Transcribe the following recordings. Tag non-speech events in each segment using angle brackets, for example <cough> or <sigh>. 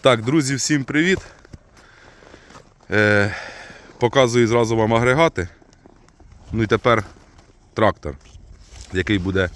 Так, друзі, всім привіт. Е, показую зразу вам агрегати. Ну і тепер трактор, який буде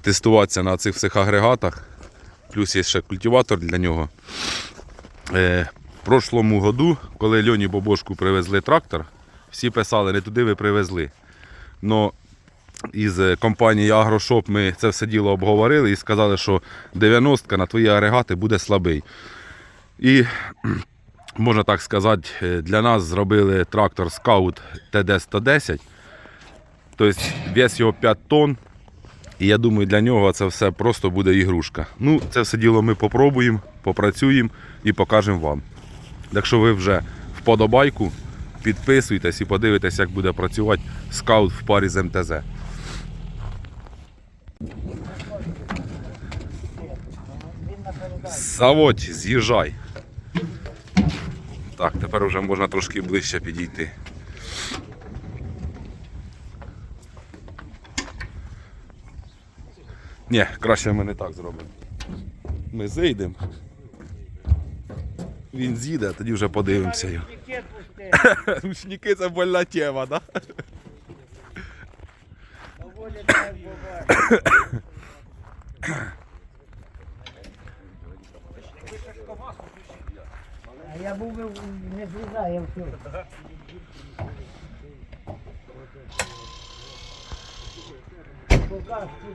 тестуватися на цих всіх агрегатах. Плюс є ще культиватор для нього. Е, в прошлому году, коли Льоні Бобошку привезли трактор, всі писали, не туди ви привезли. Но із е, компанії Агрошоп ми це все діло обговорили і сказали, що 90-ка на твої агрегати буде слабий. І, можна так сказати, е, для нас зробили трактор Scout TD110. Тобто вес його 5 тонн. І я думаю, для нього це все просто буде ігрушка. Ну, це все діло ми попробуємо, попрацюємо і покажемо вам. Якщо ви вже вподобайку, підписуйтесь і подивитесь, як буде працювати скаут в парі з МТЗ. Заводь, з'їжджай. Так, тепер вже можна трошки ближче підійти. Ні, краще ми не так зробимо. Ми зайдемо. Він з'їде, тоді вже подивимося його. Ручники це больна тема, да? Я був не злізаю, я все.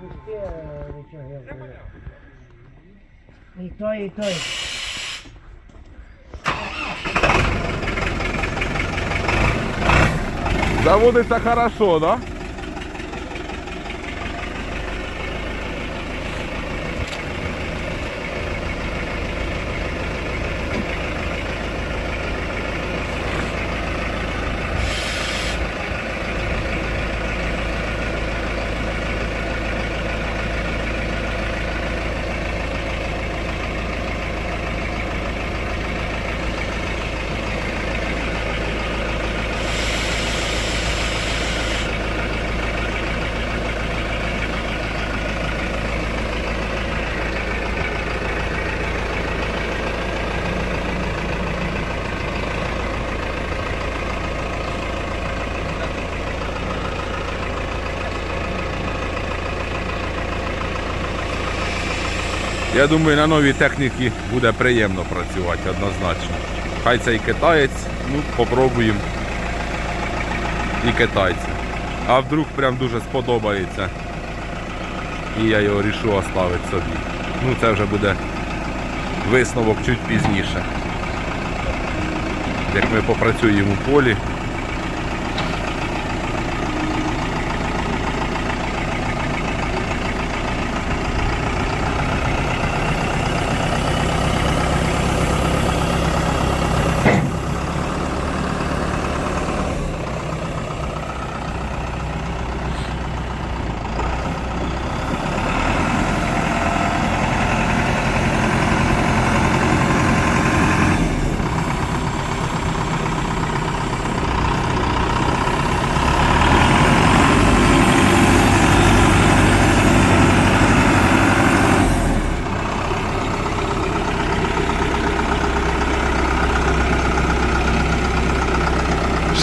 Пусти, нічого я вже. І той, і той. Заводиться хорошо, да? Я думаю, на новій техніці буде приємно працювати однозначно. Хай це і китаєць, ну попробуємо і китайця. А вдруг прям дуже сподобається. І я його рішу оставити собі. Ну це вже буде висновок чуть пізніше. Як ми попрацюємо у полі.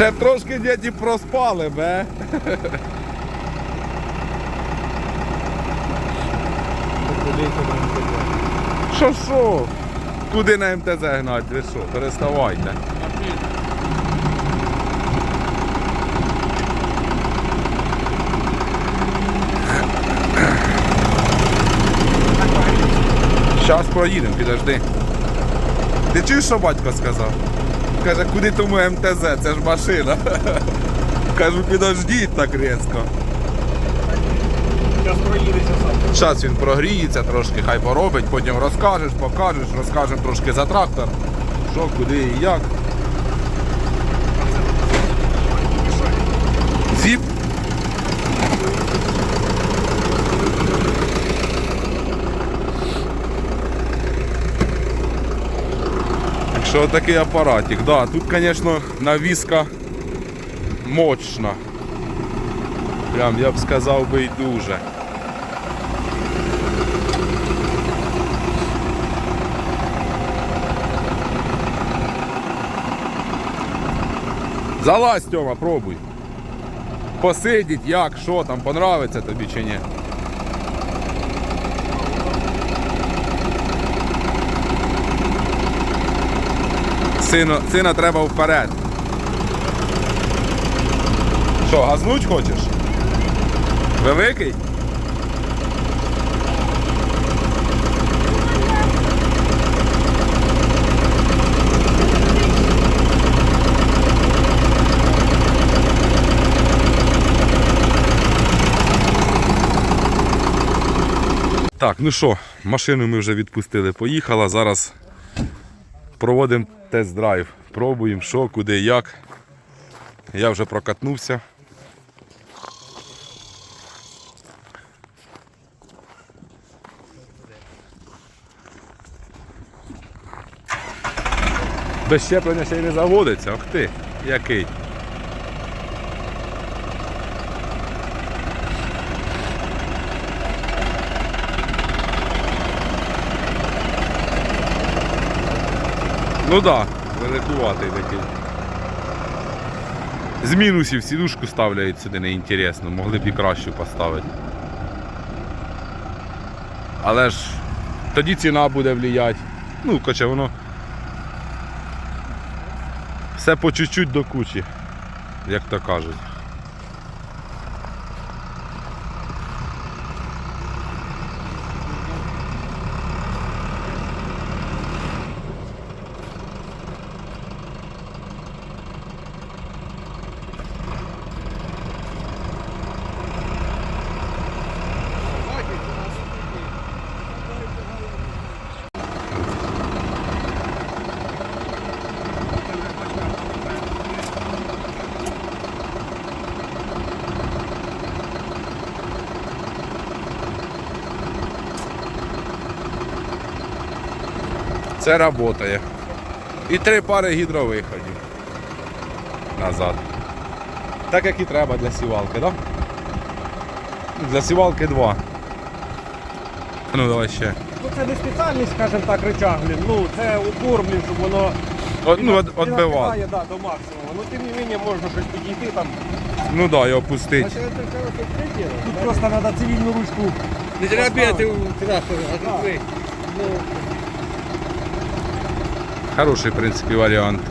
Ще трошки діти проспали, бе. Що що? Куди на МТЗ гнать? Ви що? Переставайте. Зараз проїдемо, підожди. Ти чуєш, що батько сказав? Каже, куди тому МТЗ, це ж машина. <laughs> Кажу, підождіть так різко. Зараз проїдеться сам. Зараз він прогріється трошки, хай поробить, потім розкажеш, покажеш, розкажемо трошки за трактор, що, куди і як. що такой аппаратик? Да, Тут, конечно навіска мощна. Прям я бы сказал, бы і дуже. Залазь, Тёма, пробуй. Посидіть, як, что там, понравится тобі чи ні. Сину, сина треба вперед. Що, газнуть хочеш? Великий? Так, ну що, машину ми вже відпустили, поїхала. Зараз проводимо тест-драйв. Пробуємо, що, куди, як. Я вже прокатнувся. Без щеплення ще й не заводиться. Ох ти, який. Ну так, да, великуватий такий. З мінусів сідушку ставляють сюди неінтересно, могли б і кращу поставити. Але ж тоді ціна буде вліяти. Ну, хоча воно все по чуть-чуть до кучі, як то кажуть. Це працює. І три пари гідровиходів. Назад. Так як і треба для сівалки, так? Да? Для сівалки два. Ну давай ще. Ну це не спеціальність, скажімо так, рычаг, блін. Ну це упор, блін, щоб воно От, ну, от, Він отбивав. да, до максимуму. Ну тим не менше можна щось підійти там. Ну так, да, і опустити. Тут просто треба цивільну ручку. Не треба бігати у трасу, а тут ви. Хороший, в принципі, варіант.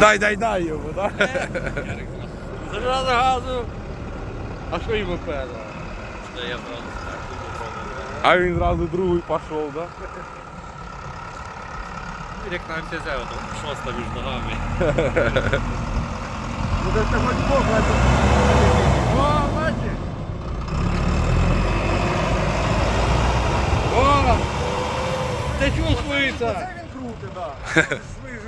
Дай, дай, дай йому, так? Зразу газу. А що йому пера? Що я правда А він зразу другий пішов, так? Як нам все взяв, то шоста між ногами. <laughs> Ну це хоч Бог, О, бачиш? О! Це чувствується! Це він крутий, так. Ви <laughs> ж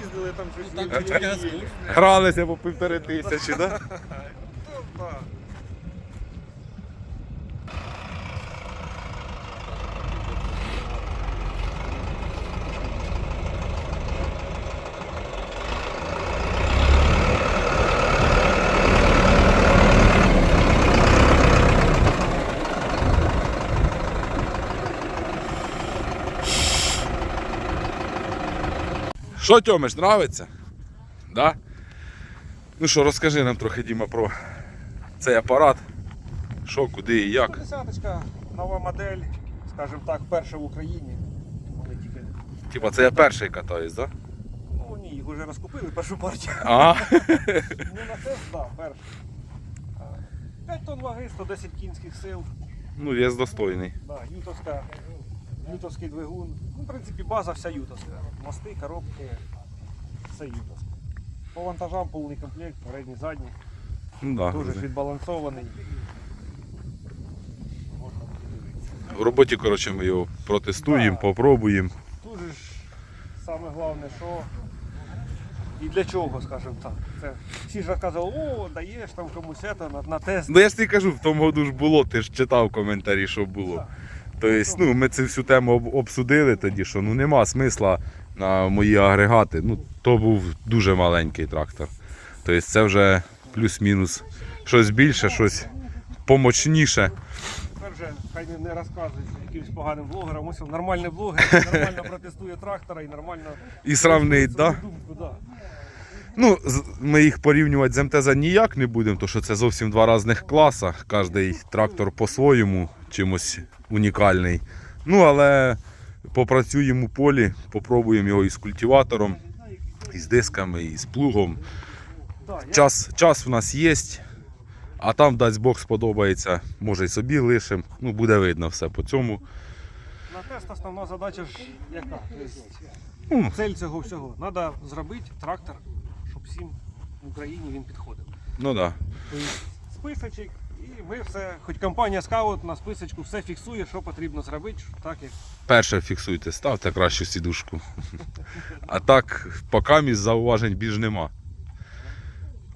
їздили там щось. Скучно. Гралися по півтори тисячі, так? Що, Тьомиш, нравиться? Да? Ну що, розкажи нам трохи, Діма, про цей апарат. Що, куди і як. 110 нова модель, скажімо так, перша в Україні. Вони тільки. Типа, це я перший катаюсь, так? Ну ні, їх вже розкупили першу партію. Да? А? <laughs> Ну на це, так, перший. 5 тонн ваги, 110 кінських сил. Ну, є достойний. Да, ютовська, ютовський двигун. Ну, в принципі, база вся ютовська. Мости, коробки, все ютовське. По вантажам повний комплект, передній, задній. Ну, да, Дуже вже. відбалансований. В роботі, коротше, ми його протестуємо, Да. попробуємо. Тут же ж саме головне, що і для чого, скажімо так. Це, всі ж казали, о, даєш там комусь це на, на тест. Ну я ж тобі кажу, в тому году ж було, ти ж читав коментарі, що було. Тобто, ну, ми цю всю тему об- обсудили тоді, що ну нема смисла на мої агрегати. Ну, то був дуже маленький трактор. Тобто це вже плюс-мінус щось більше, щось помощніше. Тепер вже хай не, розказується якимось поганим блогерам. Ось нормальний блогер, <laughs> нормально протестує трактора і нормально І сравнить, да? думку, да. Ну, ми їх порівнювати з МТЗ ніяк не будемо, тому що це зовсім два різних класа. Кожний трактор по-своєму чимось унікальний. Ну, але попрацюємо у полі, попробуємо його із культиватором, із дисками, із плугом. Час, час в нас є, а там, дасть Бог, сподобається, може й собі лишимо. Ну, буде видно все по цьому. на тест основна задача ж яка? Ну. Цель цього всього. Треба зробити трактор, щоб всім в Україні він підходив. Ну так. Да. Тобто списочок, і ми все, хоч компанія скаут на списочку все фіксує, що потрібно зробити, так як Перше фіксуйте, ставте кращу сідушку. А так, поки між зауважень більш нема.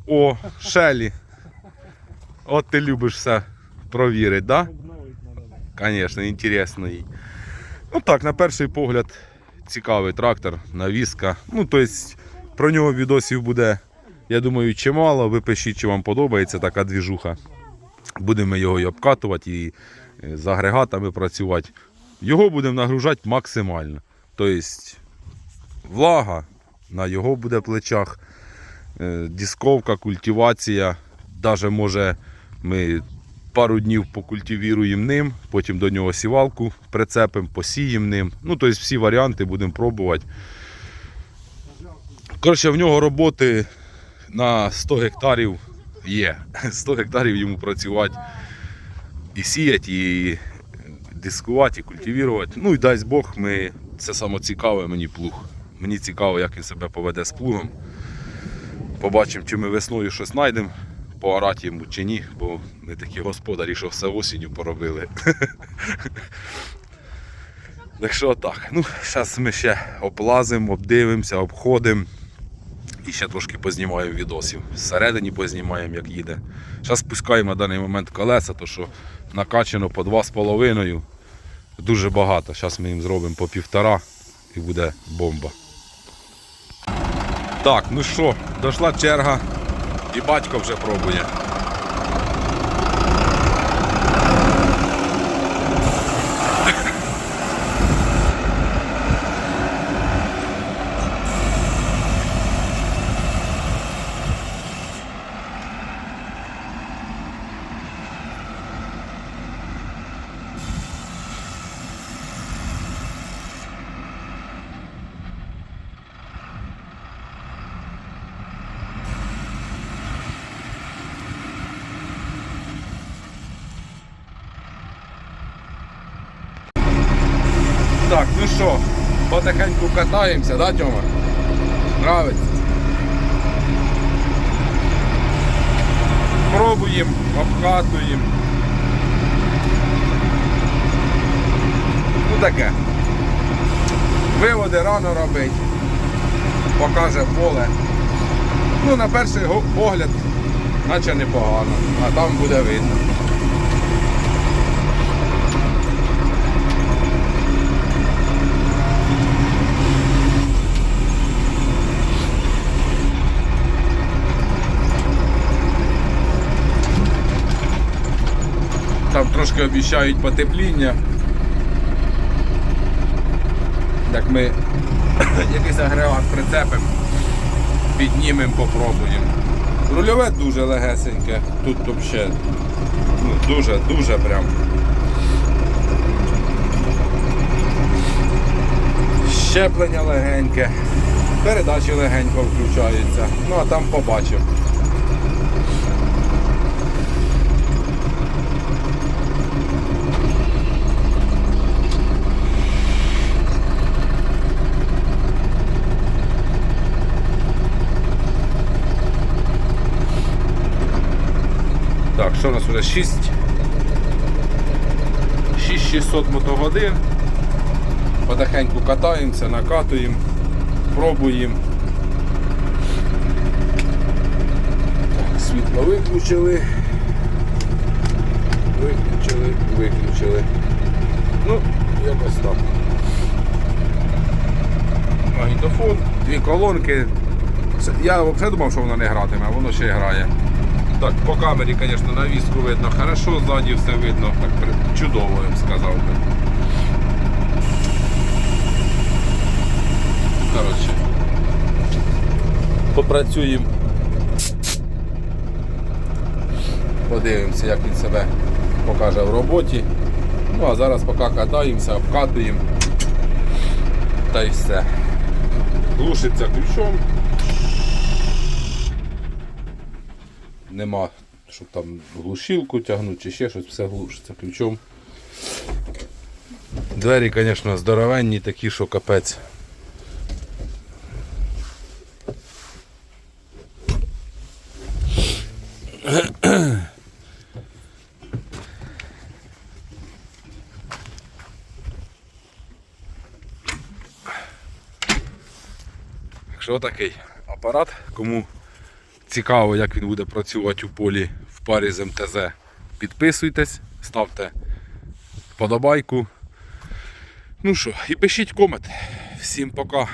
О, Шелі. От ти любиш все провірити, да? Звісно, інтересно. Ну так, на перший погляд, цікавий трактор, навіска. Ну, тобто, про нього відосів буде, я думаю, чимало. Ви пишіть, чи вам подобається така двіжуха. Будемо його і обкатувати, і е, з агрегатами працювати. Його будемо нагружати максимально. Тобто, влага на його буде плечах, е, дисковка, культивація. Навіть може ми пару днів покультивіруємо ним, потім до нього сівалку прицепимо, посіємо ним. Ну, тобто всі варіанти будемо пробувати. Коротше, в нього роботи на 100 гектарів є. <laughs> 100 гектарів йому працювати і сіяти, і дискувати, і культивувати. Ну і дасть Бог, ми... це саме цікаве мені плуг. Мені цікаво, як він себе поведе з плугом. Побачимо, чи ми весною щось знайдемо, поорати йому чи ні, бо ми такі господарі, що все осінню поробили. <laughs> Так що так. Ну, зараз ми ще облазимо, обдивимося, обходимо. І ще трошки познімаємо відосів. Всередині познімаємо, як їде. Зараз спускаємо на даний момент колеса, то що накачано по 2,5. Дуже багато. Зараз ми їм зробимо по півтора і буде бомба. Так, ну що, дійшла черга. І батько вже пробує. Так, ну що, потихеньку катаємося, да, Тьома? Нравиться? Пробуємо, обкатуємо. Ну таке. Виводи рано робить. Покаже поле. Ну, на перший погляд, наче непогано, а там буде видно. Там трошки обіцяють потепління. Так ми <coughs> якийсь агрегат прицепимо, піднімемо, попробуємо. Рульове дуже легесеньке, тут взагалі ну, дуже, дуже прям. Щеплення легеньке, передачі легенько включаються. Ну а там побачимо. Що у нас вже 6 6600 мотогодин. Потихеньку катаємося, накатуємо, пробуємо. Так, світло виключили. Виключили, виключили. Ну, якось так. Магнітофон, дві колонки. Я взагалі думав, що воно не гратиме, а воно ще грає. Так, по камері, звісно, навіску видно хорошо, ззаді все видно. Так чудово, я б сказав би. Коротше. Попрацюємо. Подивимося, як він себе покаже в роботі. Ну а зараз поки катаємося, обкатуємо. Та й все. Глушиться ключом. Нема, щоб там глушилку тягнути чи ще щось, все глушиться ключом. Двері, звісно, здоровенні, такі, що капець. Якщо такий апарат, кому цікаво, як він буде працювати у полі в парі з МТЗ, підписуйтесь, ставте вподобайку. Ну що, і пишіть комент. Всім пока.